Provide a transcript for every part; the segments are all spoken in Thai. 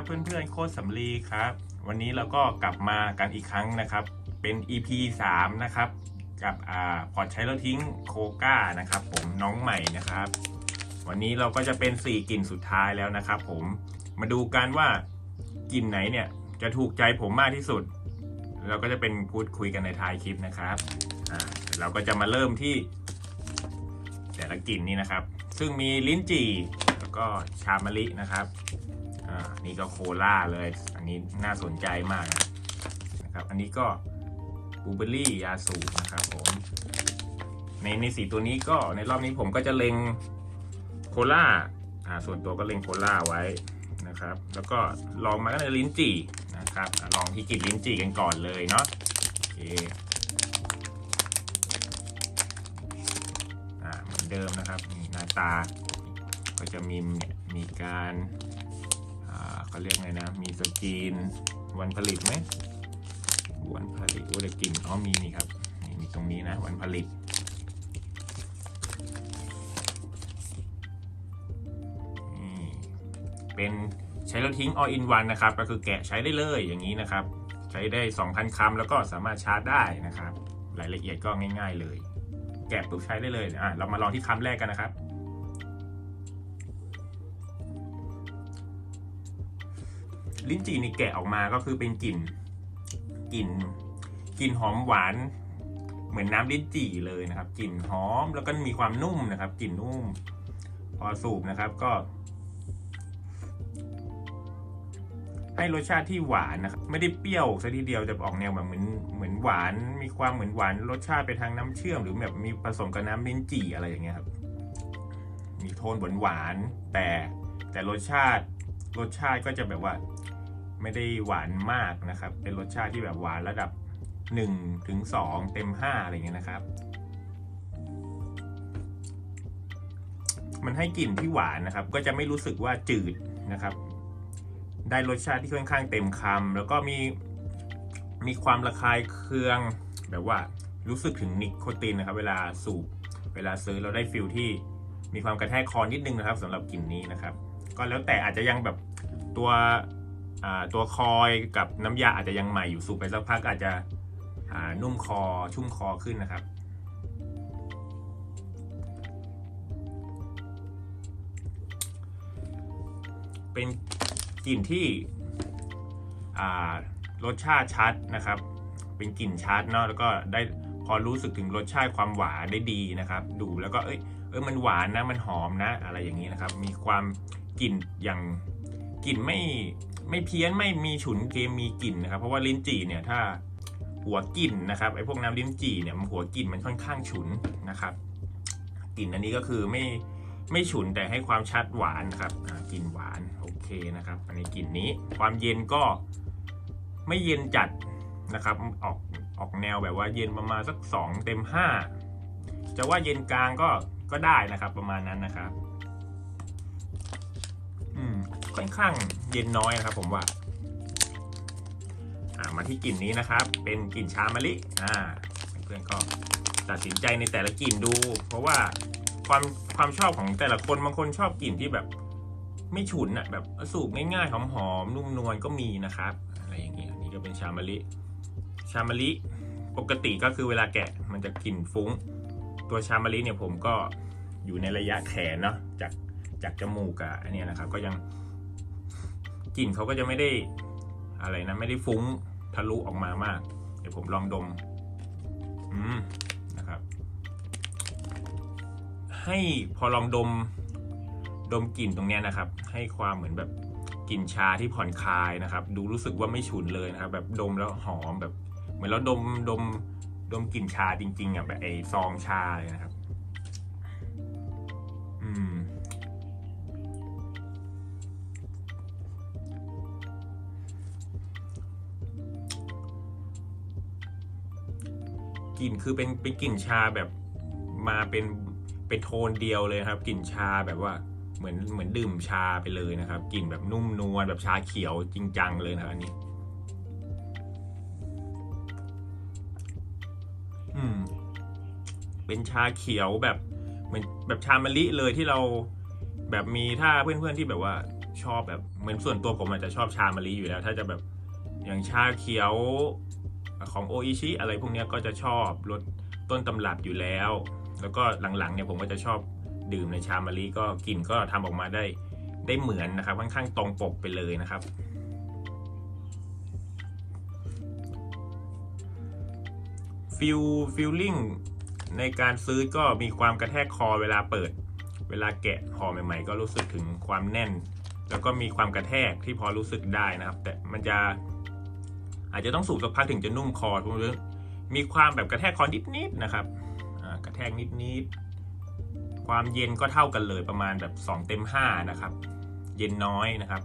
ครับเพื่อนๆโคตรสำลีครับ วันนี้เราก็กลับมากันอีกครั้งนะครับ เป็น EP 3 นะครับ กับอ่าพอร์ตใช้แล้วทิ้งโคก้านะครับ ผมน้องใหม่นะครับ วันนี้เราก็จะเป็น 4กลิ่นสุดท้ายแล้วนะครับ ผมมาดูกันว่ากลิ่นไหนเนี่ยจะถูกใจผมมากที่สุด เราก็จะเป็นพูดคุยกันในท้ายคลิปนะครับอ่าเราก็จะมาเริ่มที่ แต่ละกลิ่นนี้นะครับ ซึ่งมีลิ้นจี่แล้วก็ชามะลินะครับ นี่ก็โคล่าเลย อันนี้น่าสนใจมากนะครับ อันนี้ก็บูเบอรี่ยาสูบนะครับผม ในในสีตัวนี้ก็ในรอบนี้ผมก็จะเล็งโคล่าอ่าส่วนตัวก็เล็งโคล่าไว้นะครับ แล้วก็ลองมาก็ในลิ้นจี่นะครับ ลองที่กินลิ้นจี่กันก่อนเลยเนาะโอเคอ่าเหมือนเดิมนะครับมีหน้าตาก็จะมีมีการ เขาเรียกไงนะ มีสกรีน วันผลิตไหม วันผลิตโอ้ได้กลิ่นอ๋อมีนี่ครับนี่มีตรงนี้นะ วันผลิตเป็นใช้แล้วทิ้ง all in one นะครับ ก็คือแกะใช้ได้เลยอย่างนี้นะครับ ใช้ได้ 2,000คำแล้วก็สามารถชาร์จได้นะครับ รายละเอียดก็ง่าย ๆเลย แกะปุ๊บใช้ได้เลยอะเรามาลองที่คำแรกกันนะครับ ลิ้นจี่นี่แกะออกมาก็คือเป็นกลิ่นกลิ่นกลิ่นหอมหวาน เหมือนน้ำลิ้นจี่เลยนะครับกลิ่นหอมแล้วก็มีความนุ่มนะครับกลิ่นนุ่ม พอสูบนะครับก็ ให้รสชาติที่หวานนะครับ ไม่ได้เปรี้ยวซะทีเดียวจะออกแนวแบบเหมือนเหมือนหวาน มีความเหมือนหวาน รสชาติไปทางน้ำเชื่อม หรือแบบมีผสมกับน้ำลิ้นจี่อะไรอย่างเงี้ยครับ มีโทนหวานหวานแต่แต่รสชาติรสชาติก็จะแบบว่า ไม่ได้หวานมากนะครับ เป็นรสชาติที่แบบหวานระดับ1ถึง2เต็ม 5 อะไรเงี้ยนะครับ มันให้กลิ่นที่หวานนะครับ ก็จะไม่รู้สึกว่าจืดนะครับ ได้รสชาติที่ค่อนข้างเต็มคำแล้วก็มีมีความระคายเคืองแบบว่ารู้สึกถึงนิโคตินนะครับ เวลาสูบเวลาซื้อเราได้ฟิลที่มีความกระแทกคอนิดนึงนะครับสำหรับกลิ่นนี้นะครับ ก็แล้วแต่อาจจะยังแบบตัว ตัวคอยกับน้ำยาอาจจะยังใหม่อยู่สูบไปสักพักอาจจะนุ่มคอชุ่มคอขึ้นนะครับ เป็นกลิ่นที่รสชาติชัดนะครับ เป็นกลิ่นชัดเนาะแล้วก็ได้พอรู้สึกถึงรสชาติความหวานได้ดีนะครับ ดูแล้วก็เอ้ยเออมันหวานนะมันหอมนะ อะไรอย่างนี้นะครับ มีความกลิ่นอย่างกลิ่นไม่ ไม่เพี้ยนไม่มีฉุนเกมมีกลิ่นนะครับ เพราะว่าลิ้นจี่เนี่ยถ้าหัวกลิ่นนะครับไอ้พวกน้ำลิ้นจี่เนี่ยมันหัวกลิ่นมันค่อนข้างฉุนนะครับกลิ่นอันนี้ก็คือไม่ไม่ฉุนแต่ให้ความชัดหวานนะครับกลิ่นหวานโอเคนะครับ อันนี้กลิ่นนี้ความเย็นก็ไม่เย็นจัดนะครับ ออกออกแนวแบบว่าเย็นประมาณสักสองเต็มห้าจะว่าเย็นกลางก็ก็ได้นะครับประมาณนั้นนะครับ อืม ค่อนข้างเย็นน้อยนะครับ ผมว่าามาที่กลิ่นนี้นะครับ เป็นกลิ่นชามะลิอ่าเพื่อนก็ตัดสินใจในแต่ละกลิ่นดู เพราะว่าความความชอบของแต่ละคนบางคนชอบกลิ่นที่แบบไม่ฉุนอะแบบสูบง่ายๆหอมๆนุ่มนวลก็มีนะครับ อะไรอย่างเงี้ยนี่ก็เป็นชามะลิ ชามะลิปกติก็คือเวลาแกะมันจะกลิ่นฟุ้ง ตัวชามะลิเนี่ยผมก็อยู่ในระยะแขนเนาะจากจากจมูกกับอันนี้นะครับ ก็ยัง กลิ่นเขาก็จะไม่ได้อะไรนะไม่ได้ฟุ้งทะลุออกมามาก เดี๋ยวผมลองดม อืมนะครับ ให้พอลองดม ดมกลิ่นตรงเนี้ยนะครับ ให้ความเหมือนแบบกลิ่นชาที่ผ่อนคลายนะครับ ดูรู้สึกว่าไม่ฉุนเลยนะครับ แบบดมแล้วหอมแบบ เหมือนเราดมดมดมกลิ่นชาจริงๆอะแบบไอซองชาเลยนะครับ กลิ่นคือเป็นเป็นกลิ่นชาแบบมาเป็นเป็นโทนเดียวเลยครับกลิ่นชาแบบว่าเหมือนเหมือนดื่มชาไปเลยนะครับกลิ่นแบบนุ่มนวลแบบชาเขียวจริงจังเลยนะอันนี้อืมเป็นชาเขียวแบบเหมือนแบบชามะลิเลยที่เราแบบมีถ้าเพื่อนๆที่แบบว่าชอบแบบเหมือนส่วนตัวผมอาจจะชอบชามะลิอยู่แล้ว ถ้าจะแบบอย่างชาเขียว ของโออิชิอะไรพวกนี้ก็จะชอบรสต้นตำรับอยู่แล้ว แล้วก็หลังๆเนี่ยผมก็จะชอบดื่มในชามะลิก็กลิ่นก็ทำออกมาได้ได้เหมือนนะครับค่อนข้างตรงปกไปเลยนะครับฟิลฟิลลิ่งในการซื้อก็มีความกระแทกคอเวลาเปิด เวลาแกะห่อใหม่ ๆ ก็รู้สึกถึงความแน่น แล้วก็มีความกระแทกที่พอรู้สึกได้นะครับ แต่มันจะ อาจจะต้องสูบสักพักถึงจะนุ่มคอทุกเรื่องมีความแบบกระแทกคอนิดๆนะครับกระแทกนิดๆความเย็นก็เท่ากันเลยประมาณแบบ2เต็ม5นะครับ เย็นน้อยนะครับ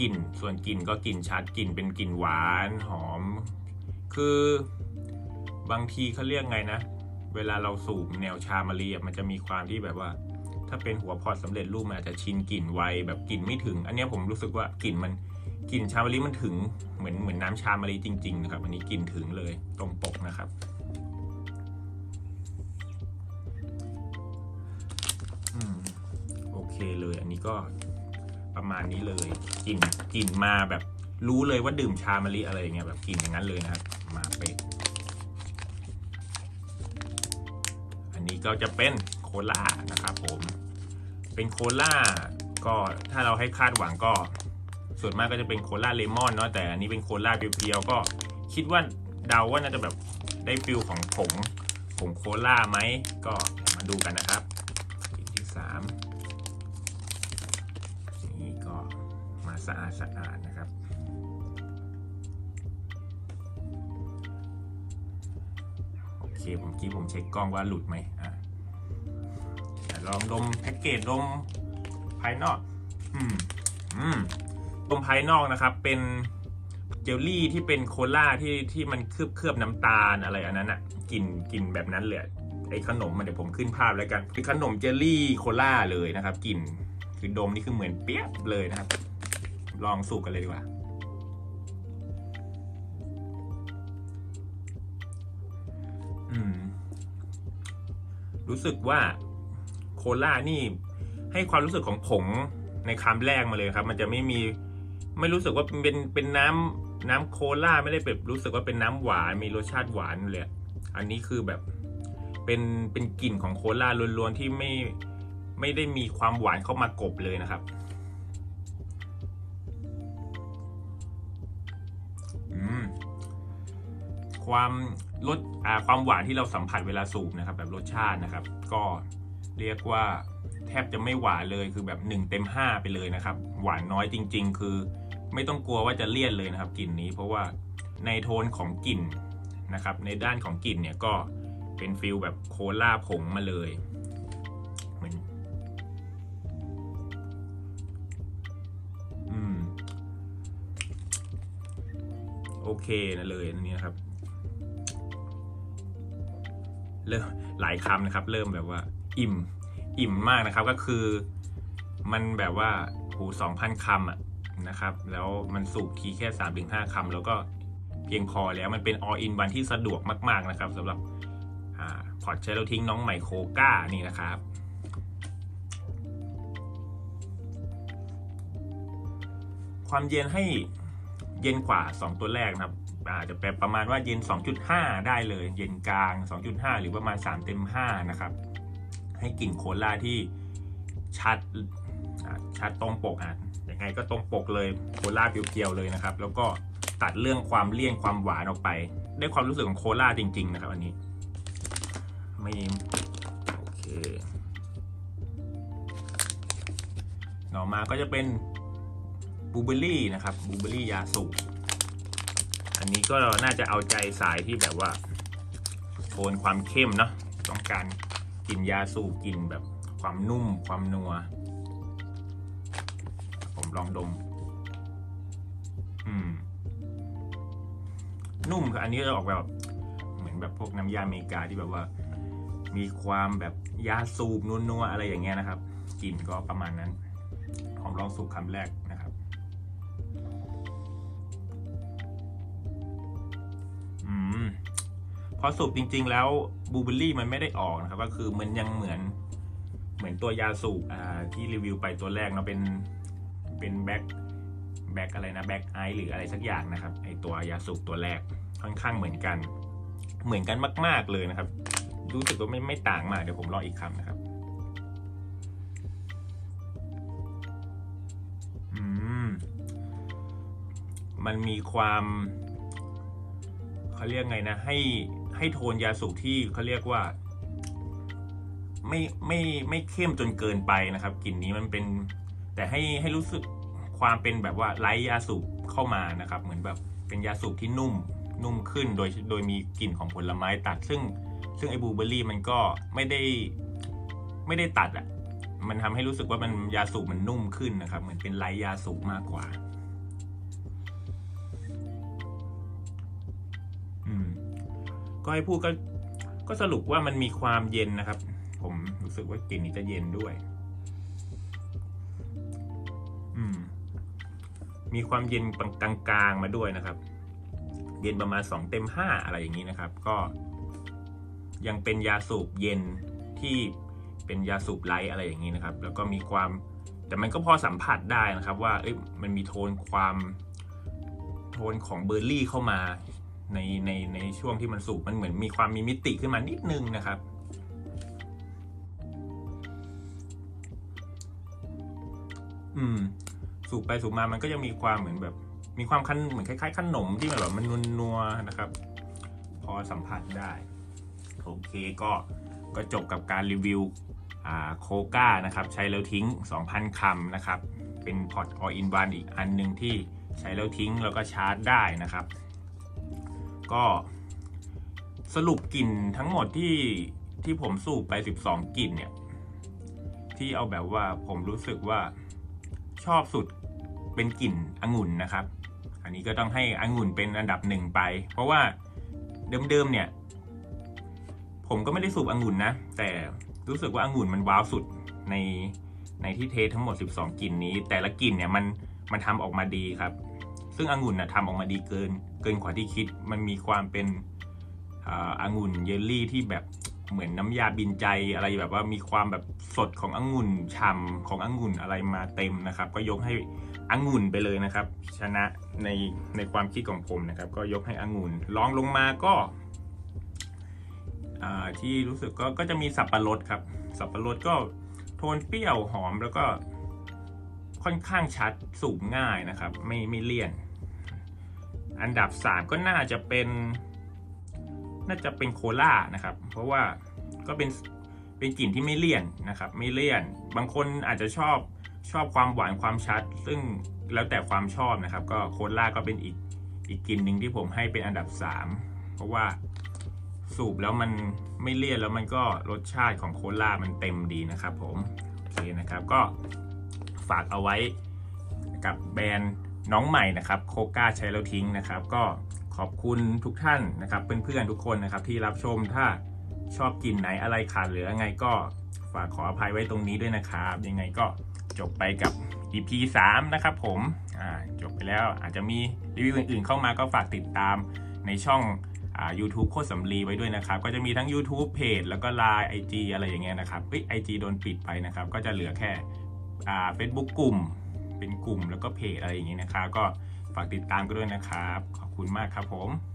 กลิ่นส่วนกลิ่นก็กลิ่นชัดกลิ่นเป็นกลิ่นหวานหอม คือบางทีเขาเรียกไงนะ เวลาเราสูบแนวชามะลิอะมันจะมีความที่แบบว่า ถ้าเป็นหัวพอร์ตสำเร็จรูปมันอาจจะชินกลิ่นไวแบบกลิ่นไม่ถึง อันนี้ผมรู้สึกว่ากลิ่นมัน กลิ่นชามะลิมันถึงเหมือนเหมือนน้ำชามะลิจริง ๆ นะครับ อันนี้กลิ่นถึงเลยตรงปกนะครับอโอเคเลยอันนี้ก็ประมาณนี้เลยกลิ่นกลิ่นมาแบบรู้เลยว่าดื่มชามะลิอะไรอย่างเงี้ยแบบกลิ่นอย่างนั้นเลยนะครับ มาเป๊ะอันนี้ก็จะเป็นโคล่านะครับผม เป็นโคล่าก็ถ้าเราให้คาดหวังก็ ส่วนมากก็จะเป็นโคลาเลมอนเนาะแต่อันนี้เป็นโคลาเพียวๆก็คิดว่าเดาว่าน่าจะแบบได้ฟิลของผงผงโคลาไหมก็มาดูกันนะครับกลิ่นที่สามนี่ก็มาสะอาดสะอาดๆนะครับโอเคผมกี้ผมเช็คกล้องว่าหลุดไหมอะแต่ลองดมแพ็กเกจดมภายนอก อืม อืม ดมภายนอกนะครับ เป็นเจลลี่ที่เป็นโคลาที่ที่มันเคลือบเคลือบน้ำตาลอะไรอันนั้นอะกลิ่นกลิ่นแบบนั้นเลยไอ้ขนมมันเดี๋ยวผมขึ้นภาพแล้วกันคือขนมเจลลี่โคลาเลยนะครับกลิ่นคือดมนี่คือเหมือนเปี๊ยบเลยนะครับ ลองสูบกันเลยดีกว่าอืมรู้สึกว่าโคลานี่ให้ความรู้สึกของผงในคำแรกมาเลยครับ มันจะไม่มี ไม่รู้สึกว่าเป็นเป็นน้ำน้ำโคลาไม่ได้แบบรู้สึกว่าเป็นน้ำหวานมีรสชาติหวานเลยอันนี้คือแบบเป็นเป็นกลิ่นของโคลาล้วนๆที่ไม่ไม่ได้มีความหวานเข้ามากบเลยนะครับอืมความรสอ่าความหวานที่เราสัมผัสเวลาสูบนะครับ แบบรสชาตินะครับ ก็เรียกว่าแทบจะไม่หวานเลยคือแบบ1เต็ม5ไปเลยนะครับ หวานน้อยจริง ๆ คือ ไม่ต้องกลัวว่าจะเลี่ยนเลยนะครับกลิ่นนี้ เพราะว่าในโทนของกลิ่นนะครับ ในด้านของกลิ่นเนี่ยก็เป็นฟิลแบบโคลาผงมาเลยเหมือนอืมโอเคนะเลยอันนี้นะครับเริ่มหลายคำนะครับ เริ่มแบบว่า อิ่ม อิ่มมากนะครับก็คือ มันแบบว่าหูสองพันคำอะ นะครับ แล้วมันสูบทีแค่สามถึงห้าคำแล้วก็เพียงพอแล้วมันเป็น all in one ที่สะดวกมาก ๆ นะครับสำหรับอ่าพอร์ตใช้แล้วทิ้งน้องใหม่โคก้านี่นะครับความเย็นให้เย็นกว่า 2 ตัวแรกนะครับอาจจะแปลประมาณว่าเย็น 2.5 ได้เลย เย็นกลาง 2.5 หรือประมาณ 3 เต็ม 5 นะครับ ให้กลิ่นโคลาที่ชัดชัดตรงปกอะ ยังไงก็ตรงปกเลยโคลาเพียวๆเลยนะครับ แล้วก็ตัดเรื่องความเลี่ยนความหวานออกไป ได้ความรู้สึกของโคลาจริง ๆ นะครับ อันนี้ไม่โอเคต่อมาก็จะเป็นบูเบอรี่นะครับบูเบอรี่ยาสูบอันนี้ก็น่าจะเอาใจสายที่แบบว่าโทนความเข้มเนาะต้องการกลิ่นยาสูบกลิ่นแบบความนุ่มความนัว ลองดม อืม นุ่มคืออันนี้จะออกแบบ เหมือนแบบพวกน้ำยาอเมริกาที่แบบว่า มีความแบบยาสูบนัวๆอะไรอย่างเงี้ยนะครับกลิ่นก็ประมาณนั้นผมลองสูบคำแรกนะครับ อืมพอสูบจริง ๆ แล้วบลูเบอร์รี่มันไม่ได้ออกนะครับ ก็คือมันยังเหมือน เหมือนตัวยาสูบอ่าที่รีวิวไปตัวแรกเนาะเป็น เป็นแบ็คแบ็คอะไรนะแบ็คไอหรืออะไรสักอย่างนะครับไอตัวยาสูบตัวแรกค่อนข้างเหมือนกัน เหมือนกันมาก ๆเลยนะครับ รู้สึกว่าไม่ไม่ต่างมากเดี๋ยวผมลองอีกคำนะครับอืมมันมีความเขาเรียกไงนะให้ให้โทนยาสูบที่เขาเรียกว่า ไม่ไม่ไม่เข้มจนเกินไปนะครับกลิ่นนี้มันเป็น แต่ให้ให้รู้สึก ความเป็นแบบว่าไร้ยาสูบเข้ามานะครับ เหมือนแบบเป็นยาสูบที่นุ่มนุ่มขึ้นโดยโดยมีกลิ่นของผลไม้ตัด ซึ่งซึ่งไอ้บลูเบอร์รี่มันก็ไม่ได้ไม่ได้ตัดอะ่ะมันทำให้รู้สึกว่ามันยาสูบมันนุ่มขึ้นนะครับ เหมือนเป็นไร้ยาสูบมากกว่า อืม ก็ให้พูดก็ก็สรุปว่ามันมีความเย็นนะครับ ผมรู้สึกว่ากลิ่นนี้จะเย็นด้วย มีความเย็นกลางๆมาด้วยนะครับ เย็นประมาณสองเต็มห้าอะไรอย่างนี้นะครับ ก็ยังเป็นยาสูบเย็นที่เป็นยาสูบไลท์อะไรอย่างนี้นะครับ แล้วก็มีความแต่มันก็พอสัมผัสได้นะครับ ว่าเอ้ยมันมีโทนความโทนของเบอร์รี่เข้ามาในในในช่วงที่มันสูบมันเหมือนมีความมีมิติขึ้นมานิดนึงนะครับ อืม สูบไปสูบมามันก็ยังมีความเหมือนแบบ มีความคันเหมือนคล้ายๆขนมที่มันแบบมันนัวๆนะครับ พอสัมผัสได้ โอเคก็ก็จบกับการรีวิวอ่าโคก้านะครับใช้แล้วทิ้ง 2,000 คำนะครับ เป็นพอร์ต all in one อีกอันหนึ่งที่ใช้แล้วทิ้งแล้วก็ชาร์จได้นะครับ ก็สรุปกลิ่นทั้งหมดที่ที่ผมสูบไป 12 กลิ่นเนี่ย ที่เอาแบบว่าผมรู้สึกว่าชอบสุด เป็นกลิ่นองุ่นนะครับ อันนี้ก็ต้องให้องุ่นเป็นอันดับหนึ่งไป เพราะว่าเดิมๆเนี่ย ผมก็ไม่ได้สูบองุ่นนะ แต่รู้สึกว่าองุ่นมันว้าวสุดในในที่เทสทั้งหมด 12กลิ่นนี้ แต่ละกลิ่นเนี่ยมันมันทำออกมาดีครับ ซึ่งองุ่นนะทำออกมาดีเกิน เกินกว่าที่คิด มันมีความเป็นอาองุ่นเยลลี่ที่แบบ เหมือนน้ำยาบินใจอะไรแบบว่ามีความแบบสดขององุ่นฉ่ำขององุ่นอะไรมาเต็มนะครับ ก็ยกให้องุ่นไปเลยนะครับ ชนะในในความคิดของผมนะครับ ก็ยกให้องุ่นรองลงมาก็อ่าที่รู้สึกก็ก็จะมีสับปะรดครับ สับปะรดก็โทนเปรี้ยวหอมแล้วก็ค่อนข้างชัดสูบง่ายนะครับ ไม่ไม่เลี่ยน อันดับ 3 ก็น่าจะเป็น น่าจะเป็นโคล่านะครับ เพราะว่าก็เป็นเป็นกลิ่นที่ไม่เลี่ยนนะครับ ไม่เลี่ยน บางคนอาจจะชอบชอบความหวานความชัด ซึ่งแล้วแต่ความชอบนะครับ ก็โคล่าก็เป็นอีกอีกกลิ่นหนึ่งที่ผมให้เป็นอันดับ 3 เพราะว่าสูบแล้วมันไม่เลี่ยนแล้วมันก็รสชาติของโคล่ามันเต็มดีนะครับผมโอเคนะครับก็ฝากเอาไว้กับแบรนด์น้องใหม่นะครับโคก้าใช้แล้วทิ้งนะครับ ก็ ขอบคุณทุกท่านนะครับเพื่อนๆทุกคนนะครับที่รับชมถ้าชอบกินไหนอะไรขาดเหลือยังไงก็ฝากขออภัยไว้ตรงนี้ด้วยนะครับ ยังไงก็จบไปกับ EP 3 นะครับผมจบไปแล้วอาจจะมีรีวิวอื่นๆเข้ามาก็ฝากติดตามในช่องอ YouTube โคตรสำลีไว้ด้วยนะครับ ก็จะมีทั้ง YouTube เพจแล้วก็ Line IG อะไรอย่างเงี้ยนะครับเฮ้ย IG โดนปิดไปนะครับ ก็จะเหลือแค่อ่า Facebook กลุ่มเป็นกลุ่มแล้วก็เพจอะไรอย่างนี้ยนะครับก็ ฝากติดตามกันด้วยนะครับ ขอบคุณมากครับผม